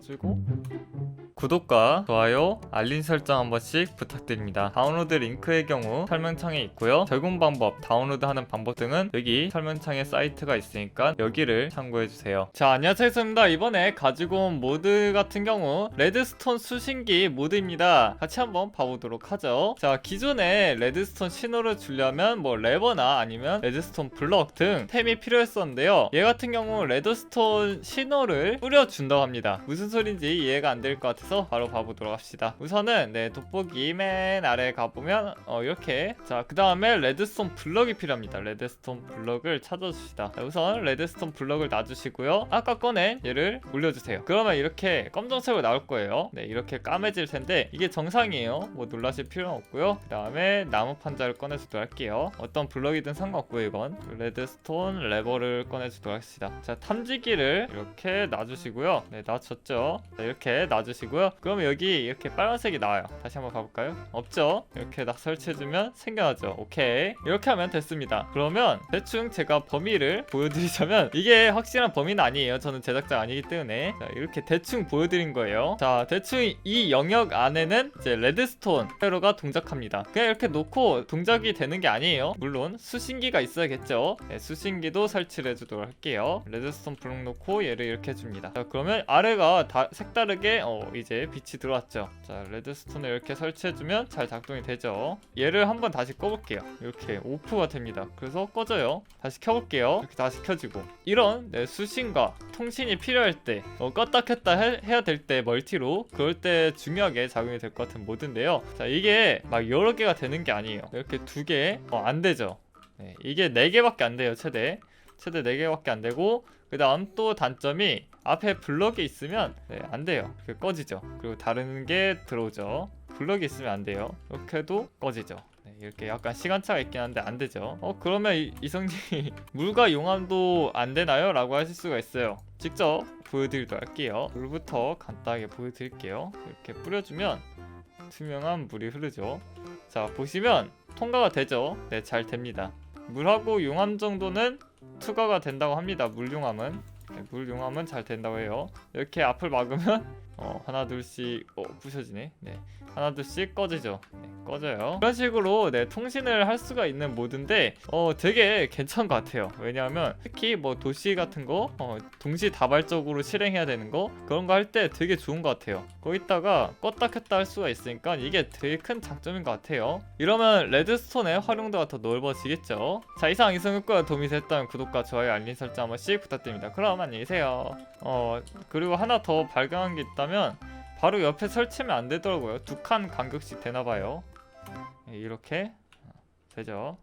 눌러주고 구독과 좋아요, 알림 설정 한 번씩 부탁드립니다. 다운로드 링크의 경우 설명창에 있고요. 적용 방법, 다운로드하는 방법 등은 여기 설명창에 사이트가 있으니까 여기를 참고해 주세요. 자, 안녕하십니까. 이번에 가지고 온 모드 같은 경우 레드스톤 수신기 모드입니다. 같이 한번 봐보도록 하죠. 자, 기존에 레드스톤 신호를 주려면 뭐 레버나 아니면 레드스톤 블럭 등 템이 필요했었는데요. 얘 같은 경우 레드스톤 신호를 뿌려준다고 합니다. 무슨 소린지 이해가 안 될 것 같아서 바로 봐보도록 합시다. 우선은 네 돋보기 맨 아래 가보면 어 이렇게 자 그 다음에 레드스톤 블럭이 필요합니다. 레드스톤 블럭을 찾아줍시다. 자, 우선 레드스톤 블럭을 놔주시고요. 아까 꺼낸 얘를 올려주세요. 그러면 이렇게 검정색으로 나올 거예요. 네 이렇게 까매질 텐데 이게 정상이에요. 뭐 놀라실 필요는 없고요. 그 다음에 나무 판자를 꺼내주도록 할게요. 어떤 블럭이든 상관없고요 이건 레드스톤 레버를 꺼내주도록 합시다. 자 탐지기를 이렇게 놔주시고요. 네 놔줬죠. 자, 이렇게 놔주시고요. 그러면 여기 이렇게 빨간색이 나와요. 다시 한번 가볼까요? 없죠? 이렇게 딱 설치해주면 생겨나죠. 오케이. 이렇게 하면 됐습니다. 그러면 대충 제가 범위를 보여드리자면 이게 확실한 범위는 아니에요. 저는 제작자가 아니기 때문에 자, 이렇게 대충 보여드린 거예요. 자, 대충 이 영역 안에는 이제 레드스톤 회로가 동작합니다. 그냥 이렇게 놓고 동작이 되는 게 아니에요. 물론 수신기가 있어야겠죠. 네, 수신기도 설치를 해주도록 할게요. 레드스톤 블록 놓고 얘를 이렇게 해줍니다. 자, 그러면 아래가 다 색다르게 어, 이제 빛이 들어왔죠. 자, 레드스톤을 이렇게 설치해주면 잘 작동이 되죠. 얘를 한번 다시 꺼볼게요. 이렇게 오프가 됩니다. 그래서 꺼져요. 다시 켜볼게요. 이렇게 다시 켜지고 이런 네, 수신과 통신이 필요할 때 어, 껐다 켰다 해, 해야 될 때 멀티로 그럴 때 중요하게 작용이 될 것 같은 모드인데요. 자, 이게 막 여러 개가 되는 게 아니에요. 이렇게 두 개, 어, 안 되죠. 네, 이게 네 개밖에 안 돼요, 최대. 최대 4개밖에 안 되고 그 다음 또 단점이 앞에 블럭이 있으면 네, 안 돼요. 이렇게 꺼지죠. 그리고 다른 게 들어오죠. 블럭이 있으면 안 돼요. 이렇게 해도 꺼지죠. 네, 이렇게 약간 시간차가 있긴 한데 안 되죠. 어 그러면 이, 이성님 물과 용암도 안 되나요? 라고 하실 수가 있어요. 직접 보여드리도록 할게요. 물부터 간단하게 보여드릴게요. 이렇게 뿌려주면 투명한 물이 흐르죠. 자 보시면 통과가 되죠? 네 잘 됩니다. 물하고 용암 정도는 투과가 된다고 합니다. 물용암은 네, 물 용암은 잘 된다고 해요. 이렇게 앞을 막으면 어, 하나 둘씩 어, 부셔지네. 네. 하나 둘씩 꺼지죠. 네, 꺼져요. 그런 식으로 네, 통신을 할 수가 있는 모드인데 어, 되게 괜찮은 것 같아요. 왜냐하면 특히 뭐 도시 같은 거 어, 동시다발적으로 실행해야 되는 거 그런 거 할 때 되게 좋은 것 같아요. 거기다가 껐다 켰다 할 수가 있으니까 이게 되게 큰 장점인 것 같아요. 이러면 레드스톤의 활용도가 더 넓어지겠죠. 자 이상 이성육과 도움이 됐다면 구독과 좋아요 알림 설정 한 번씩 부탁드립니다. 그럼 안녕히 계세요. 어 그리고 하나 더 발견한 게 있다면 바로 옆에 설치면 안 되더라고요. 두 칸 간격씩 되나 봐요. 네, 이렇게 되죠.